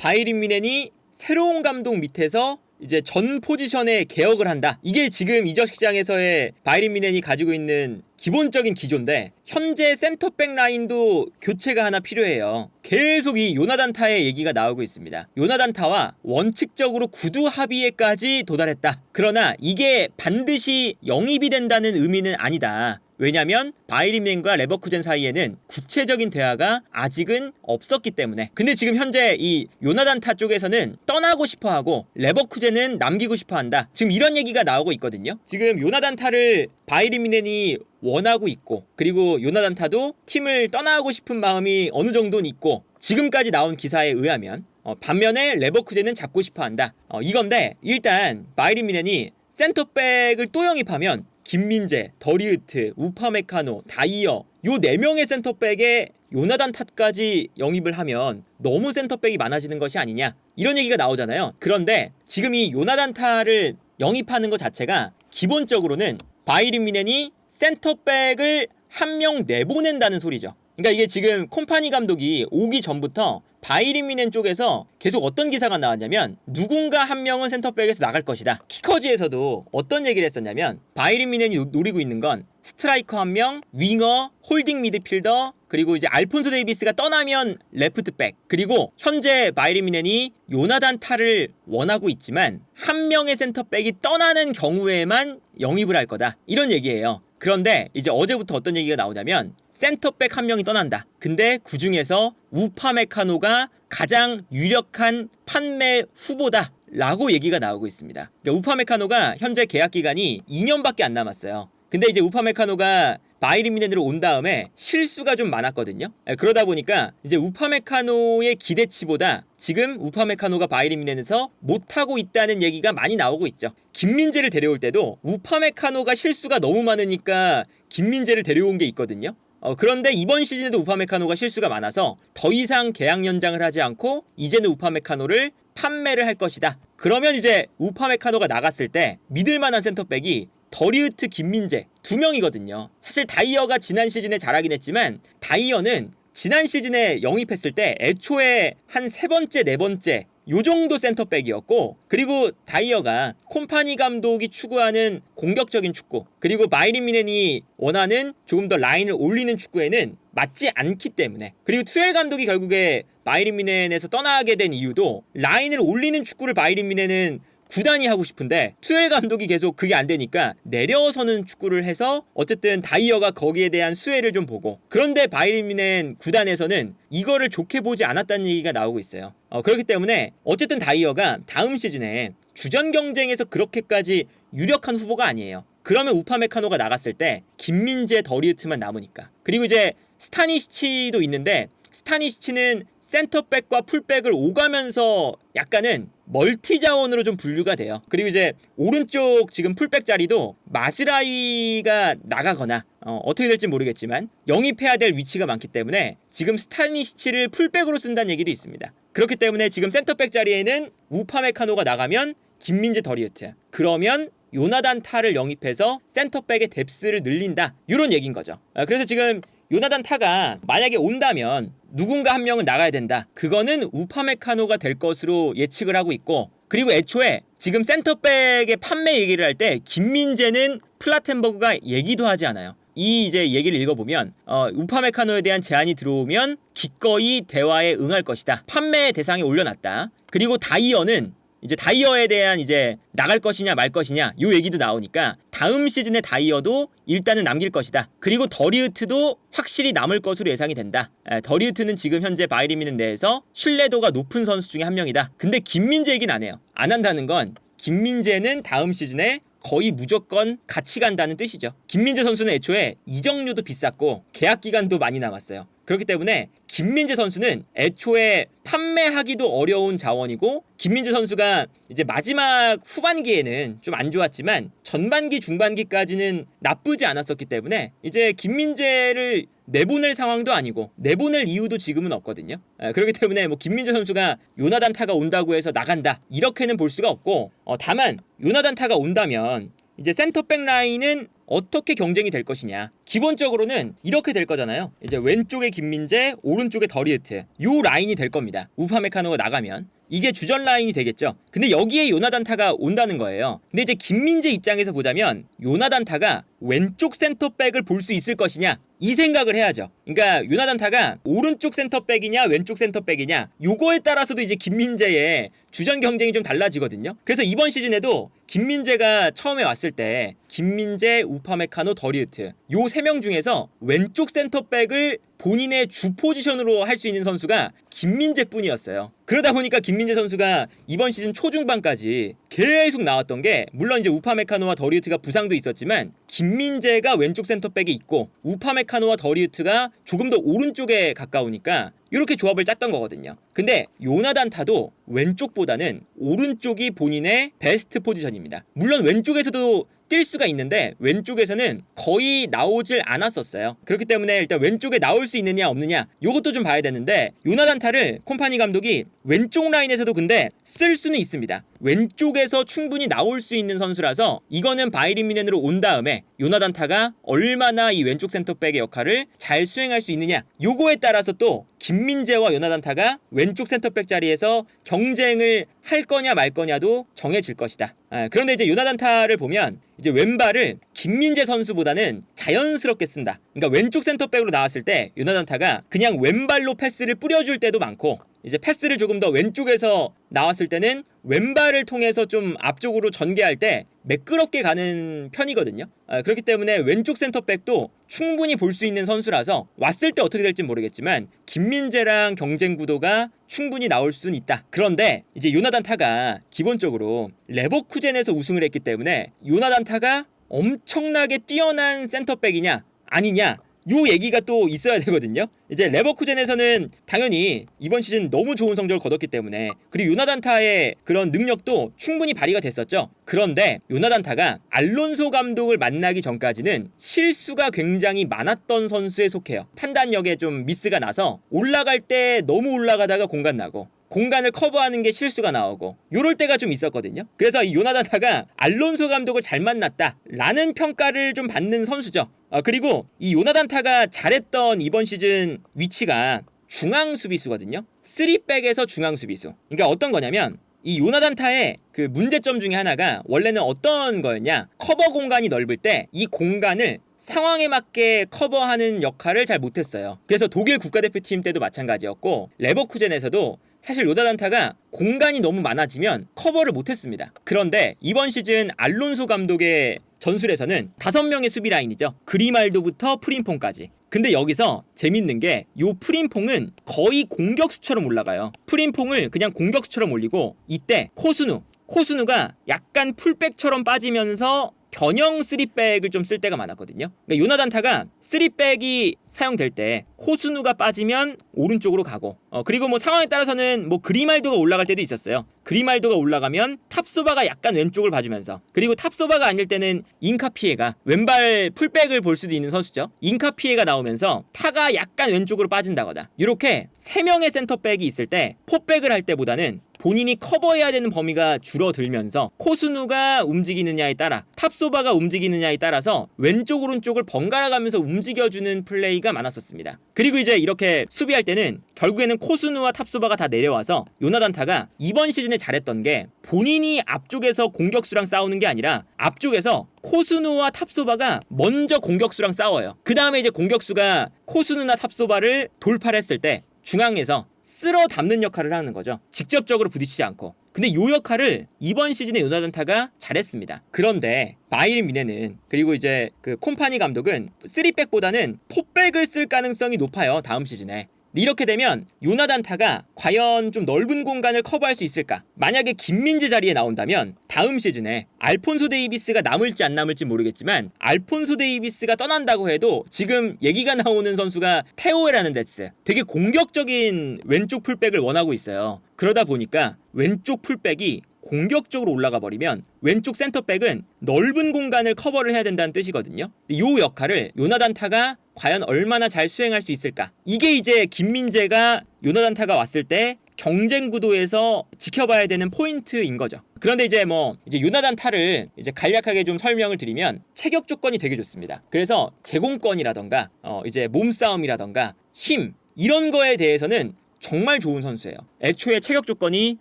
바이린 미넨이 새로운 감독 밑에서 이제 전 포지션에 개혁을 한다. 이게 지금 이적 시장에서의 바이린 미넨이 가지고 있는 기본적인 기조인데 현재 센터백 라인도 교체가 하나 필요해요. 계속 이 요나단 타의 얘기가 나오고 있습니다. 요나단 타와 원칙적으로 구두 합의에까지 도달했다. 그러나 이게 반드시 영입이 된다는 의미는 아니다. 왜냐면 바이린맨과 레버쿠젠 사이에는 구체적인 대화가 아직은 없었기 때문에. 근데 지금 현재 이 요나단타 쪽에서는 떠나고 싶어 하고 레버쿠젠은 남기고 싶어 한다. 지금 이런 얘기가 나오고 있거든요. 지금 요나단타를 바이린맨이 원하고 있고 그리고 요나단타도 팀을 떠나고 싶은 마음이 어느 정도는 있고 지금까지 나온 기사에 의하면 어, 반면에 레버쿠젠은 잡고 싶어 한다. 어, 이건데 일단 바이린 미넨이 센터백을 또 영입하면 김민재, 더리우트, 우파메카노, 다이어 요 네 명의 센터백에 요나단 탓까지 영입을 하면 너무 센터백이 많아지는 것이 아니냐 이런 얘기가 나오잖아요. 그런데 지금 이 요나단 타를 영입하는 것 자체가 기본적으로는 바이린 미넨이 센터백을 한 명 내보낸다는 소리죠. 그러니까 이게 지금 콤파니 감독이 오기 전부터 바이린 미넨 쪽에서 계속 어떤 기사가 나왔냐면 누군가 한 명은 센터백에서 나갈 것이다. 키커즈에서도 어떤 얘기를 했었냐면 바이린 미넨이 노- 노리고 있는 건 스트라이커 한 명, 윙어, 홀딩 미드필더, 그리고 이제 알폰소 데이비스가 떠나면 레프트백, 그리고 현재 바이린 미넨이 요나단 타를 원하고 있지만 한 명의 센터백이 떠나는 경우에만 영입을 할 거다. 이런 얘기예요. 그런데 이제 어제부터 어떤 얘기가 나오냐면 센터백 한 명이 떠난다. 근데 그 중에서 우파메카노가 가장 유력한 판매 후보다. 라고 얘기가 나오고 있습니다. 그러니까 우파메카노가 현재 계약 기간이 2년밖에 안 남았어요. 근데 이제 우파메카노가 바이린 미넨으로 온 다음에 실수가 좀 많았거든요. 예, 그러다 보니까 이제 우파메카노의 기대치보다 지금 우파메카노가 바이린 미넨에서 못하고 있다는 얘기가 많이 나오고 있죠. 김민재를 데려올 때도 우파메카노가 실수가 너무 많으니까 김민재를 데려온 게 있거든요. 어, 그런데 이번 시즌에도 우파메카노가 실수가 많아서 더 이상 계약 연장을 하지 않고 이제는 우파메카노를 판매를 할 것이다. 그러면 이제 우파메카노가 나갔을 때 믿을 만한 센터백이 더리우트 김민재 두 명이거든요. 사실 다이어가 지난 시즌에 잘하긴 했지만 다이어는 지난 시즌에 영입했을 때 애초에 한 세 번째 네 번째 요 정도 센터백이었고 그리고 다이어가 콤파니 감독이 추구하는 공격적인 축구 그리고 바이린 미넨이 원하는 조금 더 라인을 올리는 축구에는 맞지 않기 때문에 그리고 투엘 감독이 결국에 바이린 미넨에서 떠나게 된 이유도 라인을 올리는 축구를 바이린 미넨은 구단이 하고 싶은데 투엘 감독이 계속 그게 안 되니까 내려서는 축구를 해서 어쨌든 다이어가 거기에 대한 수혜를 좀 보고 그런데 바이린미넨 구단에서는 이거를 좋게 보지 않았다는 얘기가 나오고 있어요. 어, 그렇기 때문에 어쨌든 다이어가 다음 시즌에 주전 경쟁에서 그렇게까지 유력한 후보가 아니에요. 그러면 우파메카노가 나갔을 때 김민재 더리우트만 남으니까 그리고 이제 스타니시치도 있는데 스타니시치는 센터백과 풀백을 오가면서 약간은 멀티 자원으로 좀 분류가 돼요. 그리고 이제 오른쪽 지금 풀백 자리도 마즈라이가 나가거나 어, 어떻게 될지 모르겠지만 영입해야 될 위치가 많기 때문에 지금 스타니시치를 풀백으로 쓴다는 얘기도 있습니다. 그렇기 때문에 지금 센터백 자리에는 우파메카노가 나가면 김민재 더리우트. 그러면 요나단 타를 영입해서 센터백의 뎁스를 늘린다. 이런 얘기인 거죠. 아, 그래서 지금 요나단 타가 만약에 온다면 누군가 한 명은 나가야 된다. 그거는 우파메카노가 될 것으로 예측을 하고 있고 그리고 애초에 지금 센터백의 판매 얘기를 할 때 김민재는 플라텐버그가 얘기도 하지 않아요. 이 이제 얘기를 읽어보면 어, 우파메카노에 대한 제안이 들어오면 기꺼이 대화에 응할 것이다. 판매 대상에 올려놨다. 그리고 다이어는 이제 다이어에 대한 이제 나갈 것이냐 말 것이냐 요 얘기도 나오니까 다음 시즌에 다이어도 일단은 남길 것이다. 그리고 더리우트도 확실히 남을 것으로 예상이 된다. 에, 더리우트는 지금 현재 바이리 미는 내에서 신뢰도가 높은 선수 중에 한 명이다. 근데 김민재 얘기는 안 해요. 안 한다는 건 김민재는 다음 시즌에 거의 무조건 같이 간다는 뜻이죠. 김민재 선수는 애초에 이적료도 비쌌고 계약 기간도 많이 남았어요. 그렇기 때문에 김민재 선수는 애초에 판매하기도 어려운 자원이고 김민재 선수가 이제 마지막 후반기에는 좀 안 좋았지만 전반기 중반기까지는 나쁘지 않았었기 때문에 이제 김민재를 내보낼 상황도 아니고 내보낼 이유도 지금은 없거든요. 에, 그렇기 때문에 뭐 김민재 선수가 요나단 타가 온다고 해서 나간다 이렇게는 볼 수가 없고 어, 다만 요나단 타가 온다면 이제 센터백 라인은 어떻게 경쟁이 될 것이냐. 기본적으로는 이렇게 될 거잖아요. 이제 왼쪽에 김민재, 오른쪽에 더리우트. 요 라인이 될 겁니다. 우파메카노가 나가면. 이게 주전 라인이 되겠죠. 근데 여기에 요나단타가 온다는 거예요. 근데 이제 김민재 입장에서 보자면 요나단타가 왼쪽 센터백을 볼 수 있을 것이냐 이 생각을 해야죠. 그러니까 요나단타가 오른쪽 센터백이냐 왼쪽 센터백이냐 요거에 따라서도 이제 김민재의 주전 경쟁이 좀 달라지거든요. 그래서 이번 시즌에도 김민재가 처음에 왔을 때 김민재, 우파메카노, 더리우트 요 세 명 중에서 왼쪽 센터백을 본인의 주 포지션으로 할 수 있는 선수가 김민재뿐이었어요. 그러다 보니까 김민재 선수가 이번 시즌 초중반까지 계속 나왔던 게 물론 이제 우파메카노와 더리우트가 부상도 있었지만 김민재가 왼쪽 센터백에 있고 우파메카노와 더리우트가 조금 더 오른쪽에 가까우니까 이렇게 조합을 짰던 거거든요. 근데 요나단 타도 왼쪽보다는 오른쪽이 본인의 베스트 포지션입니다. 물론 왼쪽에서도 뛸 수가 있는데 왼쪽에서는 거의 나오질 않았었어요. 그렇기 때문에 일단 왼쪽에 나올 수 있느냐 없느냐 요것도 좀 봐야 되는데 요나단타를 콤파니 감독이 왼쪽 라인에서도 근데 쓸 수는 있습니다. 왼쪽에서 충분히 나올 수 있는 선수라서 이거는 바이린 미넨으로 온 다음에 요나단타가 얼마나 이 왼쪽 센터백의 역할을 잘 수행할 수 있느냐 요거에 따라서 또 김민재와 요나단타가 왼쪽 센터백 자리에서 경쟁을 할 거냐 말 거냐도 정해질 것이다. 아, 그런데 이제 요나단타를 보면 이제 왼발을 김민재 선수보다는 자연스럽게 쓴다. 그러니까 왼쪽 센터백으로 나왔을 때 요나단타가 그냥 왼발로 패스를 뿌려줄 때도 많고 이제 패스를 조금 더 왼쪽에서 나왔을 때는 왼발을 통해서 좀 앞쪽으로 전개할 때 매끄럽게 가는 편이거든요. 아, 그렇기 때문에 왼쪽 센터백도 충분히 볼 수 있는 선수라서 왔을 때 어떻게 될지 모르겠지만 김민재랑 경쟁 구도가 충분히 나올 수는 있다. 그런데 이제 요나단 타가 기본적으로 레버쿠젠에서 우승을 했기 때문에 요나단 타가 엄청나게 뛰어난 센터백이냐 아니냐 요 얘기가 또 있어야 되거든요. 이제 레버쿠젠에서는 당연히 이번 시즌 너무 좋은 성적을 거뒀기 때문에 그리고 요나단타의 그런 능력도 충분히 발휘가 됐었죠. 그런데 요나단타가 알론소 감독을 만나기 전까지는 실수가 굉장히 많았던 선수에 속해요. 판단력에 좀 미스가 나서 올라갈 때 너무 올라가다가 공간 나고 공간을 커버하는 게 실수가 나오고 요럴 때가 좀 있었거든요. 그래서 이 요나단타가 알론소 감독을 잘 만났다라는 평가를 좀 받는 선수죠. 아, 그리고 이 요나단타가 잘했던 이번 시즌 위치가 중앙 수비수거든요. 3백에서 중앙 수비수. 그러니까 어떤 거냐면 이 요나단타의 그 문제점 중에 하나가 원래는 어떤 거였냐? 커버 공간이 넓을 때 이 공간을 상황에 맞게 커버하는 역할을 잘 못했어요. 그래서 독일 국가대표팀 때도 마찬가지였고 레버쿠젠에서도 사실 요다단타가 공간이 너무 많아지면 커버를 못했습니다. 그런데 이번 시즌 알론소 감독의 전술에서는 다섯 명의 수비 라인이죠. 그리말도부터 프림퐁까지. 근데 여기서 재밌는 게 요 프림퐁은 거의 공격수처럼 올라가요. 프림퐁을 그냥 공격수처럼 올리고 이때 코스누 코스누가 약간 풀백처럼 빠지면서 변형 3백을 좀 쓸 때가 많았거든요. 그러니까 요나단타가 3백이 사용될 때 코스누가 빠지면 오른쪽으로 가고 어, 그리고 뭐 상황에 따라서는 뭐 그리말도가 올라갈 때도 있었어요. 그리말도가 올라가면 탑소바가 약간 왼쪽을 봐주면서 그리고 탑소바가 아닐 때는 인카피에가 왼발 풀백을 볼 수도 있는 선수죠. 인카피에가 나오면서 타가 약간 왼쪽으로 빠진다거나 이렇게 세 명의 센터백이 있을 때 포백을 할 때보다는 본인이 커버해야 되는 범위가 줄어들면서 코스누가 움직이느냐에 따라 탑소바가 움직이느냐에 따라서 왼쪽 오른쪽을 번갈아 가면서 움직여주는 플레이가 많았었습니다. 그리고 이제 이렇게 수비할 때는 결국에는 코스누와 탑소바가 다 내려와서 요나단타가 이번 시즌에 잘했던 게 본인이 앞쪽에서 공격수랑 싸우는 게 아니라 앞쪽에서 코스누와 탑소바가 먼저 공격수랑 싸워요. 그 다음에 이제 공격수가 코스누나 탑소바를 돌파를 했을 때 중앙에서 쓸어 담는 역할을 하는 거죠. 직접적으로 부딪히지 않고. 근데 요 역할을 이번 시즌에 요나단타가 잘했습니다. 그런데 바이린 미네는 그리고 이제 그 콤파니 감독은 3백보다는 포백을 쓸 가능성이 높아요. 다음 시즌에. 이렇게 되면 요나단타가 과연 좀 넓은 공간을 커버할 수 있을까? 만약에 김민재 자리에 나온다면 다음 시즌에 알폰소 데이비스가 남을지 안 남을지 모르겠지만 알폰소 데이비스가 떠난다고 해도 지금 얘기가 나오는 선수가 테오 에라는 데스 되게 공격적인 왼쪽 풀백을 원하고 있어요. 그러다 보니까 왼쪽 풀백이 공격적으로 올라가 버리면 왼쪽 센터백은 넓은 공간을 커버를 해야 된다는 뜻이거든요. 이 역할을 요나단 타가 과연 얼마나 잘 수행할 수 있을까? 이게 이제 김민재가 요나단 타가 왔을 때 경쟁 구도에서 지켜봐야 되는 포인트인 거죠. 그런데 이제 뭐 이제 요나단 타를 이제 간략하게 좀 설명을 드리면 체격 조건이 되게 좋습니다. 그래서 제공권이라던가 어 이제 몸싸움이라던가 힘 이런 거에 대해서는 정말 좋은 선수예요. 애초에 체격 조건이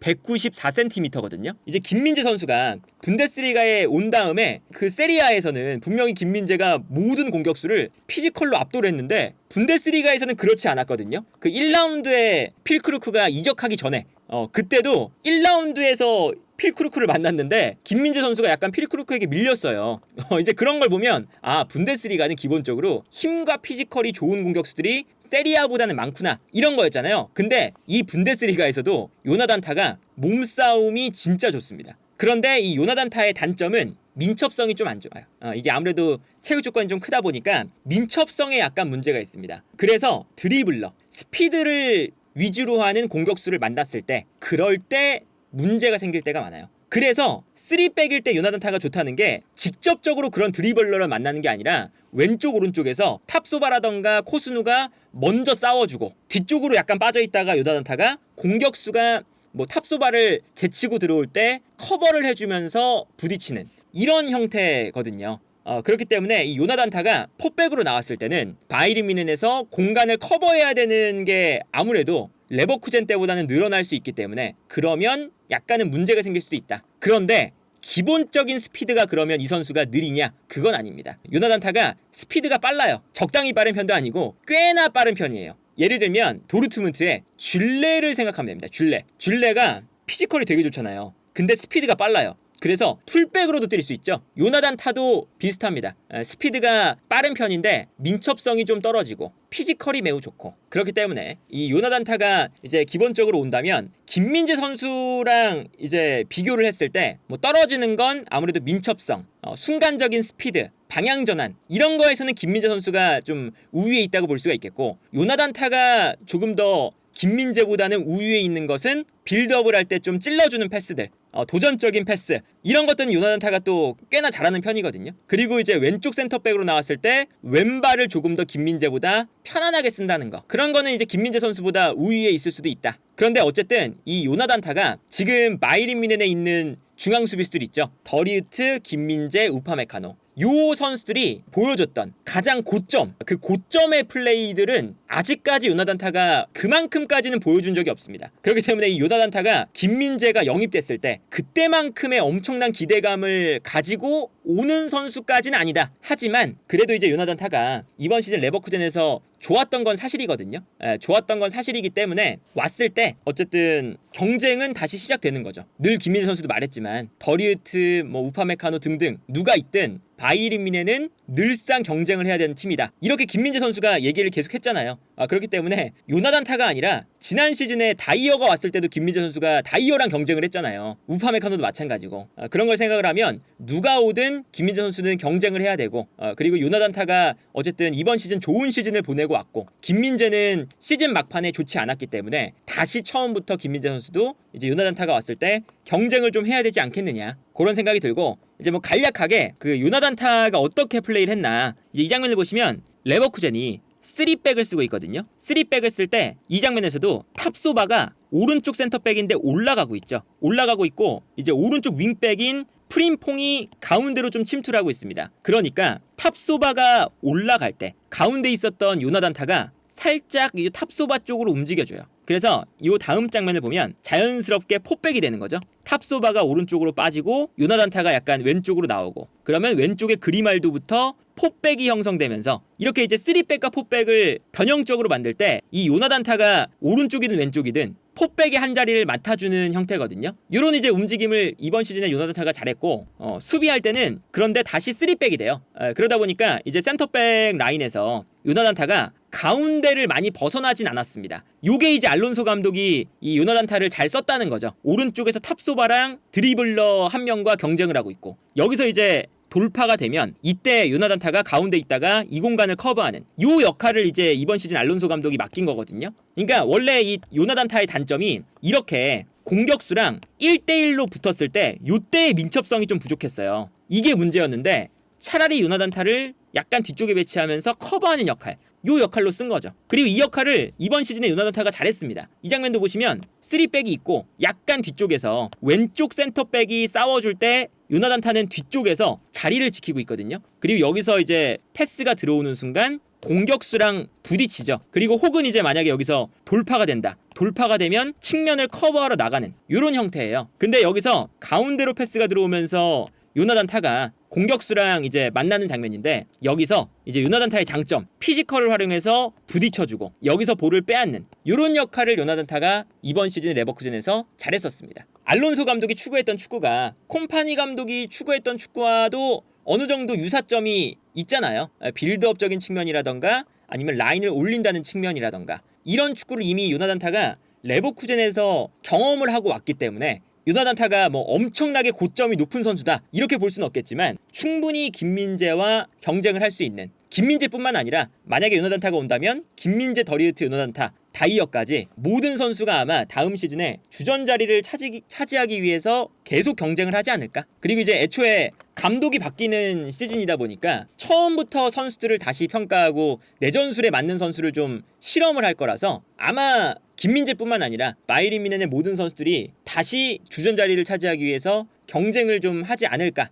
194cm거든요. 이제 김민재 선수가 분데스리가에 온 다음에 그 세리아에서는 분명히 김민재가 모든 공격수를 피지컬로 압도를 했는데 분데스리가에서는 그렇지 않았거든요. 그 1라운드에 필크루크가 이적하기 전에 어 그때도 1라운드에서 필크루크를 만났는데 김민재 선수가 약간 필크루크에게 밀렸어요. 어, 이제 그런 걸 보면 아 분데스리가는 기본적으로 힘과 피지컬이 좋은 공격수들이 세리아보다는 많구나 이런 거였잖아요. 근데 이 분데스리가에서도 요나단타가 몸싸움이 진짜 좋습니다. 그런데 이 요나단타의 단점은 민첩성이 좀 안 좋아요. 어, 이게 아무래도 체육 조건이 좀 크다 보니까 민첩성에 약간 문제가 있습니다. 그래서 드리블러, 스피드를 위주로 하는 공격수를 만났을 때 그럴 때 문제가 생길 때가 많아요. 그래서 3백일 때 요나단타가 좋다는 게 직접적으로 그런 드리블러를 만나는 게 아니라 왼쪽 오른쪽에서 탑소바라던가 코스누가 먼저 싸워주고 뒤쪽으로 약간 빠져있다가 요나단타가 공격수가 뭐 탑소바를 제치고 들어올 때 커버를 해주면서 부딪히는 이런 형태거든요. 어, 그렇기 때문에 이 요나단타가 포백으로 나왔을 때는 바이린 미넨에서 공간을 커버해야 되는 게 아무래도 레버쿠젠 때보다는 늘어날 수 있기 때문에 그러면 약간은 문제가 생길 수도 있다. 그런데 기본적인 스피드가 그러면 이 선수가 느리냐? 그건 아닙니다. 요나단타가 스피드가 빨라요. 적당히 빠른 편도 아니고 꽤나 빠른 편이에요. 예를 들면 도르트문트의 줄레를 생각하면 됩니다. 줄레. 줄레가 피지컬이 되게 좋잖아요. 근데 스피드가 빨라요. 그래서 풀백으로도 뛸수 있죠. 요나단 타도 비슷합니다. 에, 스피드가 빠른 편인데 민첩성이 좀 떨어지고 피지컬이 매우 좋고 그렇기 때문에 이 요나단 타가 이제 기본적으로 온다면 김민재 선수랑 이제 비교를 했을 때 뭐 떨어지는 건 아무래도 민첩성, 어, 순간적인 스피드, 방향 전환 이런 거에서는 김민재 선수가 좀 우위에 있다고 볼 수가 있겠고 요나단 타가 조금 더 김민재보다는 우위에 있는 것은 빌드업을 할 때 좀 찔러주는 패스들 어, 도전적인 패스 이런 것들은 요나단타가 또 꽤나 잘하는 편이거든요. 그리고 이제 왼쪽 센터백으로 나왔을 때 왼발을 조금 더 김민재보다 편안하게 쓴다는 거 그런 거는 이제 김민재 선수보다 우위에 있을 수도 있다. 그런데 어쨌든 이 요나단타가 지금 마이린 미넨에 있는 중앙 수비수들 있죠. 더리우트, 김민재, 우파메카노 요 선수들이 보여줬던 가장 고점 그 고점의 플레이들은 아직까지 요나단타가 그만큼까지는 보여준 적이 없습니다. 그렇기 때문에 이 요나단타가 김민재가 영입됐을 때 그때만큼의 엄청난 기대감을 가지고 오는 선수까지는 아니다. 하지만 그래도 이제 요나단타가 이번 시즌 레버쿠젠에서 좋았던 건 사실이거든요. 에, 좋았던 건 사실이기 때문에 왔을 때 어쨌든 경쟁은 다시 시작되는 거죠. 늘 김민재 선수도 말했지만 더리우트, 뭐 우파메카노 등등 누가 있든 바이린 미네는 늘상 경쟁을 해야 되는 팀이다. 이렇게 김민재 선수가 얘기를 계속 했잖아요. 아, 그렇기 때문에 요나단 타가 아니라 지난 시즌에 다이어가 왔을 때도 김민재 선수가 다이어랑 경쟁을 했잖아요. 우파메카노도 마찬가지고. 아, 그런 걸 생각을 하면 누가 오든 김민재 선수는 경쟁을 해야 되고 아, 그리고 요나단 타가 어쨌든 이번 시즌 좋은 시즌을 보내고 왔고 김민재는 시즌 막판에 좋지 않았기 때문에 다시 처음부터 김민재 선수도 이제 요나단 타가 왔을 때 경쟁을 좀 해야 되지 않겠느냐 그런 생각이 들고 이제 뭐 간략하게 그 요나단타가 어떻게 플레이를 했나 이제 이 장면을 보시면 레버쿠젠이 3백을 쓰고 있거든요. 3백을 쓸 때 이 장면에서도 탑소바가 오른쪽 센터백인데 올라가고 있죠. 올라가고 있고 이제 오른쪽 윙백인 프림퐁이 가운데로 좀 침투를 하고 있습니다. 그러니까 탑소바가 올라갈 때 가운데 있었던 요나단타가 살짝 이 탑소바 쪽으로 움직여줘요. 그래서 이 다음 장면을 보면 자연스럽게 포백이 되는 거죠. 탑소바가 오른쪽으로 빠지고 요나단타가 약간 왼쪽으로 나오고 그러면 왼쪽에 그리말도부터 포백이 형성되면서 이렇게 이제 3백과 포백을 변형적으로 만들 때 이 요나단타가 오른쪽이든 왼쪽이든 포백의 한 자리를 맡아주는 형태거든요. 이런 이제 움직임을 이번 시즌에 요나단타가 잘했고 어, 수비할 때는 그런데 다시 3백이 돼요. 에, 그러다 보니까 이제 센터백 라인에서 요나단타가 가운데를 많이 벗어나진 않았습니다. 요게 이제 알론소 감독이 이 요나단타를 잘 썼다는 거죠. 오른쪽에서 탑소바랑 드리블러 한 명과 경쟁을 하고 있고 여기서 이제 돌파가 되면 이때 요나단타가 가운데 있다가 이 공간을 커버하는 요 역할을 이제 이번 시즌 알론소 감독이 맡긴 거거든요. 그러니까 원래 이 요나단타의 단점이 이렇게 공격수랑 1대1로 붙었을 때 요때의 민첩성이 좀 부족했어요. 이게 문제였는데 차라리 요나단타를 약간 뒤쪽에 배치하면서 커버하는 역할 요 역할로 쓴 거죠. 그리고 이 역할을 이번 시즌에 요나단타가 잘했습니다. 이 장면도 보시면 3백이 있고 약간 뒤쪽에서 왼쪽 센터백이 싸워줄 때 요나단타는 뒤쪽에서 자리를 지키고 있거든요. 그리고 여기서 이제 패스가 들어오는 순간 공격수랑 부딪히죠. 그리고 혹은 이제 만약에 여기서 돌파가 된다. 돌파가 되면 측면을 커버하러 나가는 이런 형태예요. 근데 여기서 가운데로 패스가 들어오면서 요나단 타가 공격수랑 이제 만나는 장면인데 여기서 이제 요나단 타의 장점 피지컬을 활용해서 부딪혀주고 여기서 볼을 빼앗는 이런 역할을 요나단 타가 이번 시즌 레버쿠젠에서 잘했었습니다. 알론소 감독이 추구했던 축구가 콤파니 감독이 추구했던 축구와도 어느 정도 유사점이 있잖아요. 빌드업적인 측면이라던가 아니면 라인을 올린다는 측면이라던가 이런 축구를 이미 요나단타가 레버쿠젠에서 경험을 하고 왔기 때문에 요나단타가 뭐 엄청나게 고점이 높은 선수다 이렇게 볼 수는 없겠지만 충분히 김민재와 경쟁을 할 수 있는 김민재뿐만 아니라 만약에 요나단타가 온다면 김민재 더리우트 요나단타 다이어까지 모든 선수가 아마 다음 시즌에 주전 자리를 차지, 차지하기 위해서 계속 경쟁을 하지 않을까? 그리고 이제 애초에 감독이 바뀌는 시즌이다 보니까 처음부터 선수들을 다시 평가하고 내 전술에 맞는 선수를 좀 실험을 할 거라서 아마 김민재뿐만 아니라 바이린 미넨의 모든 선수들이 다시 주전 자리를 차지하기 위해서 경쟁을 좀 하지 않을까